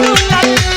Ooh, la, la.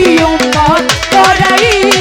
পিয়ম্বর করাই